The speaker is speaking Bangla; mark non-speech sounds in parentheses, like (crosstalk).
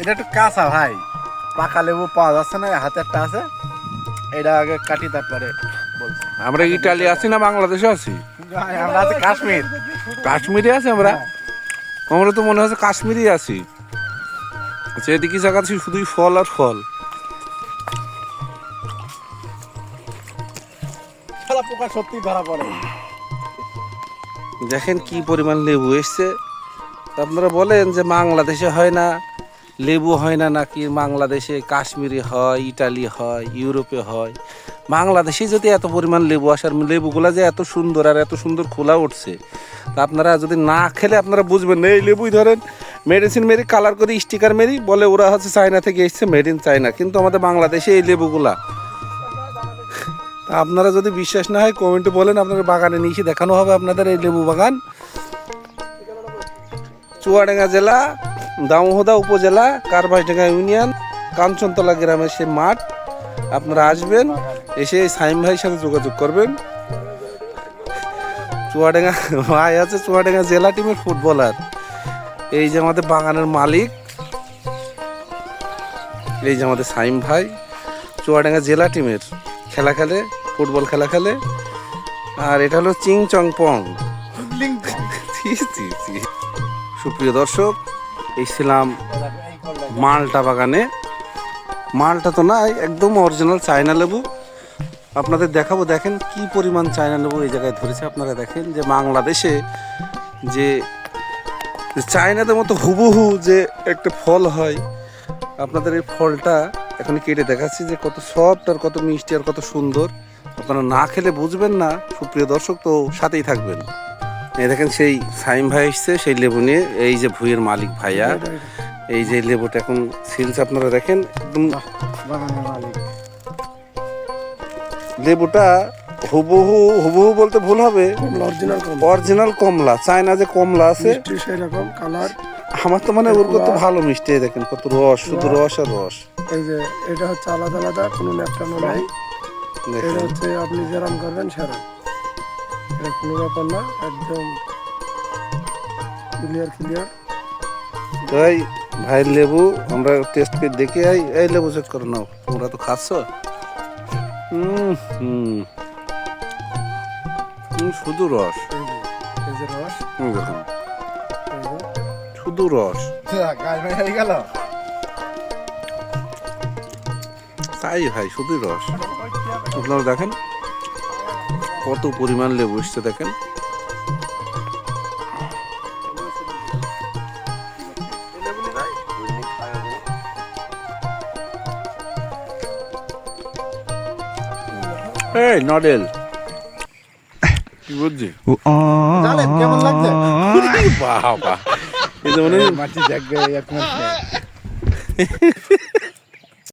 এটা একটু কাঁচা ভাই। পাকা লেবু পাওয়া যাচ্ছে না হাতে একটা আছে। এটা আগে কাটি তারপরে আমরা ইটালি আছি না বাংলাদেশে আছি? আমরা আছি কাশ্মীর। কাশ্মীরে আছি আমরা? আমরা তো মনে হচ্ছে কাশ্মীরে আছি। আচ্ছা এদিকে জায়গা আছে? শুধুই ফল আর ফল। পোকা সত্যি ধরা পড়ে। দেখেন কি পরিমাণ লেবু এসছে। আপনারা বলেন যে বাংলাদেশে হয় না লেবু হয় না নাকি বাংলাদেশে? কাশ্মীরে হয়, ইটালি হয়, ইউরোপে হয়। বাংলাদেশে যদি এত পরিমাণ লেবু আসার লেবুগুলা যে এত সুন্দর আর এত সুন্দর খোলা উঠছে, তা আপনারা যদি না খেলে আপনারা বুঝবেন না। এই লেবুই ধরেন মেডিসিন মেরি কালার করে স্টিকার মেরি, বলে ওরা হচ্ছে চায়না থেকে এসছে মেড ইন চায়না কিন্তু আমাদের বাংলাদেশে এই লেবুগুলা। তা আপনারা যদি বিশ্বাস না হয় কমেন্টে বলেন, আপনাদের বাগানে নিয়ে এসে দেখানো হবে আপনাদের এই লেবু বাগান। চুয়াডাঙ্গা জেলা দামোহদা উপজেলা কারবাসডাঙ্গা ইউনিয়ন কাঞ্চনতলা গ্রামের সে মাঠ। আপনারা আসবেন এসে সাইম ভাইয়ের সাথে যোগাযোগ করবেন। চুয়াডাঙ্গা ভাই আছে চুয়াডাঙ্গা জেলা টিমের ফুটবলার। এই যে আমাদের বাগানের মালিক। এই যে আমাদের সাইম ভাই চুয়াডাঙ্গা জেলা টিমের। খেলা খেলে ফুটবল খেলা খেলে। আর এটা হলো চিং চং পং। সুপ্রিয় দর্শক এসেছিলাম মালটা বাগানে। মালটা তো না একদম অরিজিনাল চায়না লেবু। আপনাদের দেখাবো, দেখেন কি পরিমাণ চায়না লেবু এই জায়গায় ধরেছে। আপনারা দেখেন যে বাংলাদেশে যে চায়নাদের মতো হুবহু যে একটা ফল হয়, আপনাদের এই ফলটা এখন কেটে দেখাচ্ছি যে কত সফট আর কত মিষ্টি আর কত সুন্দর। আপনারা না খেলে বুঝবেন না, সুপ্রিয় দর্শক, তো সাথেই থাকবেন। এই দেখেন সেই সাইম ভাই এসছে সেই লেবু নিয়ে। এই যে ভুঁইয়ের মালিক ভাইয়া। এই যে লেবুটা এখন সিলস আপনারা দেখেন একদম লেবুটা হুবহু হুবহু বলতে ভুল হবে। অরিজিনাল অরিজিনাল কমলা। চায়না যে কমলা আছে সেরকম কালার আমার তো মানে ওর কত ভালো মিষ্টি দেখেন কত রস শুধু রস আর রস। এই যে এটা হচ্ছে আলাদা আলাদা কোনো ন্যাপটানো নাই। এটা হচ্ছে আপনি যেরাম করবেন সেরাম। এটা কোনো ব্যাপার না একদম ক্লিয়ার ক্লিয়ার তাই ভাই লেবু আমরা টেস্ট করে দেখে এই এই লেবু চেক করে নাও তোমরা তো খাচ্ছ? হুম হুম। হুম, শুধু রস। রস। শুধু রস। হয়ে গেল। তাই ভাই শুধু রস। আপনারা দেখেন? কত পরিমাণ লেবু এসছে দেখেন। এই নডেল। কি বুঝছি কেমন লাগছে? (laughs) বাবা। এই মাটি (laughs)